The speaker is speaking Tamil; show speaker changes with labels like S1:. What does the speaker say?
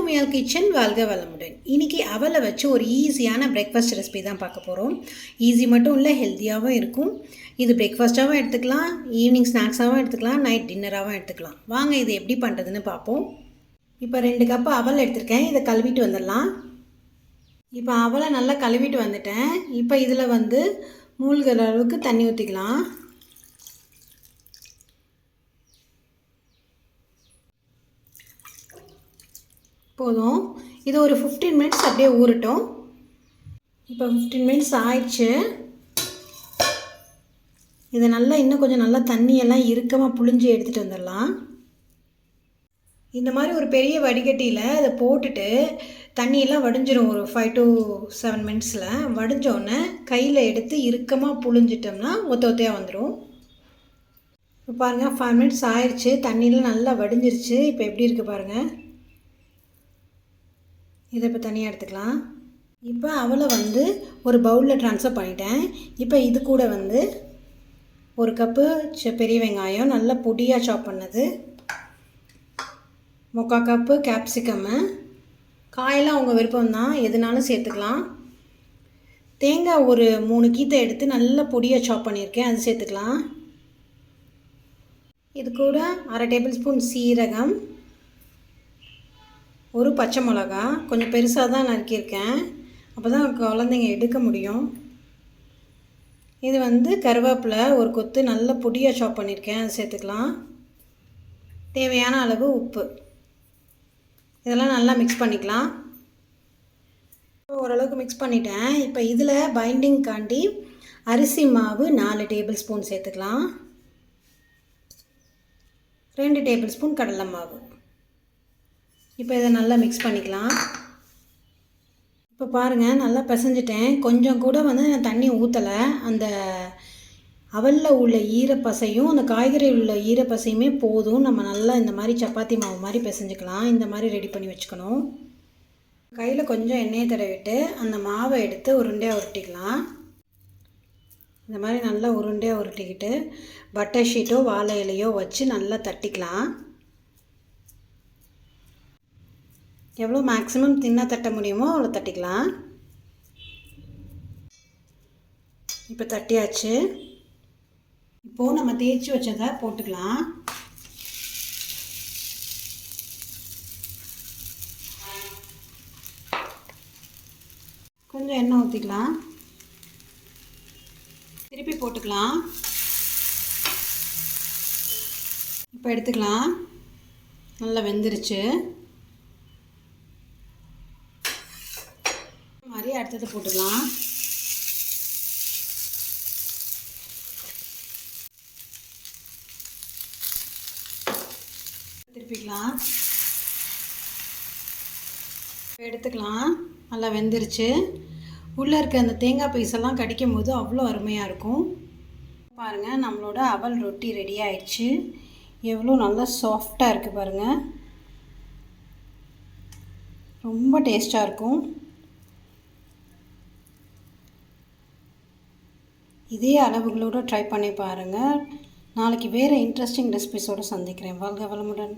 S1: உமையால் கிச்சன் வாழ்க வளமுடன். இன்றைக்கி அவலை வச்சு ஒரு ஈஸியான பிரேக்ஃபாஸ்ட் ரெசிபி தான் பார்க்க போகிறோம் ஈஸி மட்டும் இல்லை ஹெல்த்தியாகவும் இருக்கும். இது பிரேக்ஃபாஸ்ட்டாகவும் எடுத்துக்கலாம் ஈவினிங் ஸ்நாக்ஸாகவும் எடுத்துக்கலாம் நைட் டின்னராகவும் எடுத்துக்கலாம். வாங்க இது எப்படி பண்ணுறதுன்னு பார்ப்போம். இப்போ ரெண்டு கப் அவல் எடுத்திருக்கேன். இதை கழுவிட்டு வந்துடலாம். இப்போ அவலை நல்லா கழுவிட்டு வந்துட்டேன். இப்போ இதில் வந்து மூழ்கிற அளவுக்கு தண்ணி ஊற்றிக்கலாம் போதும். இது ஒரு ஃபிஃப்டீன் மினிட்ஸ் அப்படியே ஊறட்டும். இப்போ ஃபிஃப்டீன் மினிட்ஸ் ஆயிடுச்சு. இதை நல்லா இன்னும் கொஞ்சம் நல்லா தண்ணியெல்லாம் இறுக்கமாக புழிஞ்சு எடுத்துகிட்டு வந்துடலாம். இந்த மாதிரி ஒரு பெரிய வடிகட்டியில் அதை போட்டுட்டு தண்ணியெல்லாம் வடிஞ்சிரும் ஒரு ஃபைவ் டு செவன் மினிட்ஸில் வடிஞ்சோடனே கையில் எடுத்து இறுக்கமாக புழிஞ்சிட்டோம்னா ஒத்த ஒத்தையாக வந்துடும் இப்போ பாருங்கள் ஃபைவ் மினிட்ஸ் ஆயிடுச்சு. தண்ணியெலாம் நல்லா வடிஞ்சிருச்சு. இப்போ எப்படி இருக்குது பாருங்கள் இதை இப்போ தனியாக எடுத்துக்கலாம். இப்போ அவளை வந்து ஒரு பவுலில் ட்ரான்ஸ்ஃபர் பண்ணிட்டேன். இப்போ இது கூட வந்து ஒரு கப்பு பெரிய வெங்காயம் நல்லா பொடியாக சாப் பண்ணது. முக்கால் கப்பு கேப்சிகம்மு காயெல்லாம் உங்கள் விருப்பம்தான். எதுனாலும் சேர்த்துக்கலாம். தேங்காய் ஒரு மூணு கீத்தை எடுத்து நல்லா பொடியாக சாப் பண்ணியிருக்கேன். அது சேர்த்துக்கலாம். இது கூட அரை டேபிள் ஸ்பூன் சீரகம். ஒரு பச்சை மிளகா கொஞ்சம் பெருசாக தான் நறுக்கியிருக்கேன். அப்போ தான் குழந்தைங்க எடுக்க முடியும். இது வந்து கருவேப்பிலை ஒரு கொத்து நல்ல பொடியாக சாப் பண்ணியிருக்கேன். அது சேர்த்துக்கலாம். தேவையான அளவு உப்பு. இதெல்லாம் நல்லா மிக்ஸ் பண்ணிக்கலாம். ஓரளவுக்கு மிக்ஸ் பண்ணிட்டேன். இப்போ இதில் பைண்டிங்காண்டி அரிசி மாவு நாலு டேபிள் ஸ்பூன் சேர்த்துக்கலாம். ரெண்டு டேபிள் ஸ்பூன் கடலை மாவு. இப்போ இதை நல்லா மிக்ஸ் பண்ணிக்கலாம். இப்போ பாருங்கள் நல்லா பிசைஞ்சிட்டேன். கொஞ்சம் கூட வந்து நான் தண்ணி ஊற்றலை அந்த அவலில் உள்ள ஈரப்பசையும் அந்த காய்கறி உள்ள ஈரப்பசையுமே போதும். நம்ம நல்லா இந்த மாதிரி சப்பாத்தி மாவு மாதிரி பிசைஞ்சிக்கலாம். இந்த மாதிரி ரெடி பண்ணி வச்சுக்கணும். கையில் கொஞ்சம் எண்ணெயை தடவிட்டு அந்த மாவை எடுத்து உருண்டையாக உருட்டிக்கலாம். இந்த மாதிரி நல்லா உருண்டையாக உருட்டிக்கிட்டு பட்டர் ஷீட்டோ வாழை இலையோ வச்சு நல்லா தட்டிக்கலாம். எவ்வளோ மேக்ஸிமம் தின்னாக தட்ட முடியுமோ அவ்வளோ தட்டிக்கலாம். இப்போ தட்டியாச்சு. இப்போது நம்ம தேய்ச்சி வச்சதை போட்டுக்கலாம். கொஞ்சம் எண்ணெய் ஊற்றிக்கலாம் திருப்பி போட்டுக்கலாம். இப்போ எடுத்துக்கலாம். நல்லா வெந்துருச்சு. மாதிரி அடுத்தது போட்டுக்கலாம். திருப்பிக்கலாம். எடுத்துக்கலாம். நல்லா வெந்துருச்சு. உள்ளே இருக்க அந்த தேங்காய் பைசெல்லாம் கடிக்கும் போது அவ்வளோ அருமையாக இருக்கும். பாருங்கள் நம்மளோட அவல் ரொட்டி ரெடி ஆயிடுச்சு. எவ்வளோ நல்லா சாஃப்டாக இருக்குது பாருங்கள் ரொம்ப டேஸ்ட்டாக இருக்கும். இதே அளவுகளோடு ட்ரை பண்ணி பாருங்கள் நாளைக்கு வேறு இன்ட்ரெஸ்டிங் ரெசிபிஸோடு சந்திக்கிறேன். வாழ்க வளமுடன்.